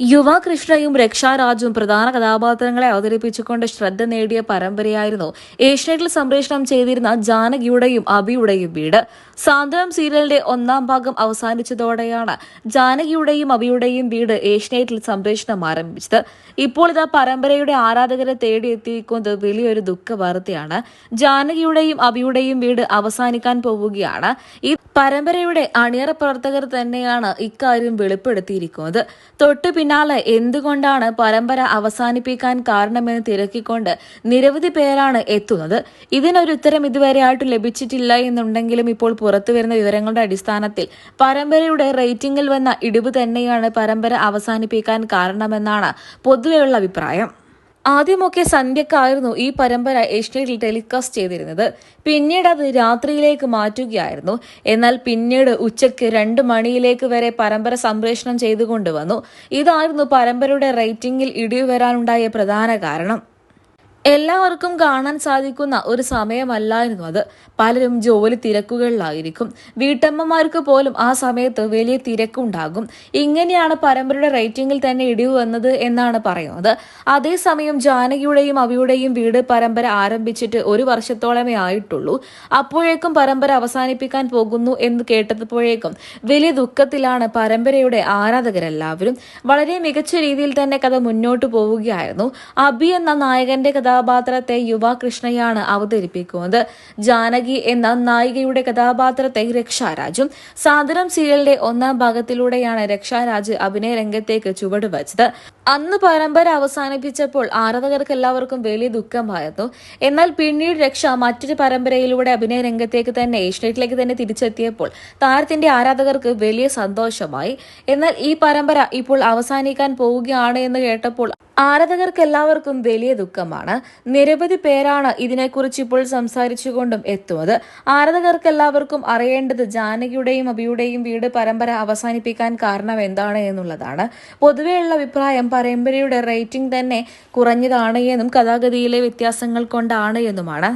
യുവ കൃഷ്ണയും രക്ഷാരാജും പ്രധാന കഥാപാത്രങ്ങളെ അവതരിപ്പിച്ചുകൊണ്ട് ശ്രദ്ധ നേടിയ പരമ്പരയായിരുന്നു ഏഷ്യനെറ്റിൽ സംപ്രേഷണം ചെയ്തിരുന്ന ജാനകിയുടെയും അബിയുടെയും വീട്. സാന്ത്വനം സീരിയലിന്റെ ഒന്നാം ഭാഗം അവസാനിച്ചതോടെയാണ് ജാനകിയുടെയും അബിയുടെയും വീട് ഏഷ്യനെറ്റിൽ സംപ്രേഷണം ആരംഭിച്ചത്. ഇപ്പോൾ ഇതാ പരമ്പരയുടെ ആരാധകരെ തേടിയെത്തിയിരിക്കുന്നത് വലിയൊരു ദുഃഖ വാർത്തയാണ് ജാനകിയുടെയും അബിയുടെയും വീട് അവസാനിക്കാൻ പോവുകയാണ്. ഈ പരമ്പരയുടെ അണിയറ പ്രവർത്തകർ തന്നെയാണ് ഇക്കാര്യം വെളിപ്പെടുത്തിയിരിക്കുന്നത്. തൊട്ടു പിന്നാലെ എന്തുകൊണ്ടാണ് പരമ്പര അവസാനിപ്പിക്കാൻ കാരണമെന്ന് തിരക്കിക്കൊണ്ട് നിരവധി പേരാണ് എത്തുന്നത്? ഇതിനൊരു ഉത്തരം ഇതുവരെ ആയിട്ട് ലഭിച്ചിട്ടില്ല എന്നുണ്ടെങ്കിലും ഇപ്പോൾ പുറത്തുവരുന്ന വിവരങ്ങളുടെ അടിസ്ഥാനത്തിൽ പരമ്പരയുടെ റേറ്റിംഗിൽ വന്ന ഇടിവ് തന്നെയാണ് പരമ്പര അവസാനിപ്പിക്കാൻ കാരണമെന്നാണ് പൊതുവെയുള്ള അഭിപ്രായം. ആദ്യമൊക്കെ സന്ധ്യക്കായിരുന്നു ഈ പരമ്പര ഏഷ്യയിൽ ടെലികാസ്റ്റ് ചെയ്തിരുന്നത്. പിന്നീട് അത് രാത്രിയിലേക്ക് മാറ്റുകയായിരുന്നു. എന്നാൽ പിന്നീട് ഉച്ചയ്ക്ക് രണ്ട് മണിയിലേക്ക് വരെ പരമ്പര സംപ്രേഷണം ചെയ്തുകൊണ്ടുവന്നു ഇതായിരുന്നു പരമ്പരയുടെ റേറ്റിംഗിൽ ഇടിവ് വരാനുണ്ടായ പ്രധാന കാരണം. എല്ലാവർക്കും കാണാൻ സാധിക്കുന്ന ഒരു സമയമല്ലായിരുന്നു അത്. പലരും ജോലി തിരക്കുകളിലായിരിക്കും. വീട്ടമ്മമാർക്ക് പോലും ആ സമയത്ത് വലിയ തിരക്കുണ്ടാകും. ഇങ്ങനെയാണ് പരമ്പരയുടെ റേറ്റിംഗിൽ തന്നെ ഇടിവ് വന്നത് എന്നാണ് പറയുന്നത്. അതേസമയം ജാനകിയുടെയും അവിയുടെയും വീട് പരമ്പര ആരംഭിച്ചിട്ട് ഒരു വർഷത്തോളമേ ആയിട്ടുള്ളൂ. അപ്പോഴേക്കും പരമ്പര അവസാനിപ്പിക്കാൻ പോകുന്നു എന്ന് കേട്ടപ്പോഴേക്കും വലിയ ദുഃഖത്തിലാണ് പരമ്പരയുടെ ആരാധകരെല്ലാവരും. വളരെ മികച്ച രീതിയിൽ തന്നെ കഥ മുന്നോട്ട് പോവുകയായിരുന്നു. അബി എന്ന നായകന്റെ കഥാപാത്രത്തെ യുവ കൃഷ്ണയാണ് അവതരിപ്പിക്കുന്നത്. ജാനകി എന്ന നായികയുടെ കഥാപാത്രത്തെ രക്ഷാരാജും സാദരം സീരിയലിന്റെ ഒന്നാം ഭാഗത്തിലൂടെയാണ് രക്ഷാരാജ് അഭിനയ രംഗത്തേക്ക് ചുവടുവച്ചത് അന്ന് പരമ്പര അവസാനിപ്പിച്ചപ്പോൾ ആരാധകർക്ക് എല്ലാവർക്കും വലിയ ദുഃഖമായിരുന്നു. എന്നാൽ പിന്നീട് രക്ഷ മറ്റൊരു പരമ്പരയിലൂടെ അഭിനയ രംഗത്തേക്ക് തന്നെ ഏഷ്യനെറ്റിലേക്ക് തന്നെ തിരിച്ചെത്തിയപ്പോൾ താരത്തിന്റെ ആരാധകർക്ക് വലിയ സന്തോഷമായി. എന്നാൽ ഈ പരമ്പര ഇപ്പോൾ അവസാനിക്കാൻ പോവുകയാണ് എന്ന് കേട്ടപ്പോൾ ആരാധകർക്ക് എല്ലാവർക്കും വലിയ ദുഃഖമാണ്. നിരവധി പേരാണ് ഇതിനെക്കുറിച്ച് ഇപ്പോൾ സംസാരിച്ചുകൊണ്ടും എത്തുന്നത്. ആരാധകർക്ക് എല്ലാവർക്കും അറിയേണ്ടത് ജാനകിയുടെയും അബിയുടെയും വീട് പരമ്പര അവസാനിപ്പിക്കാൻ കാരണം എന്താണ് എന്നുള്ളതാണ്. പൊതുവെയുള്ള അഭിപ്രായം പരമ്പരയുടെ റേറ്റിംഗ് തന്നെ കുറഞ്ഞതാണ് എന്നും കഥാഗതിയിലെ വ്യത്യാസങ്ങൾ കൊണ്ടാണ് എന്നുമാണ്.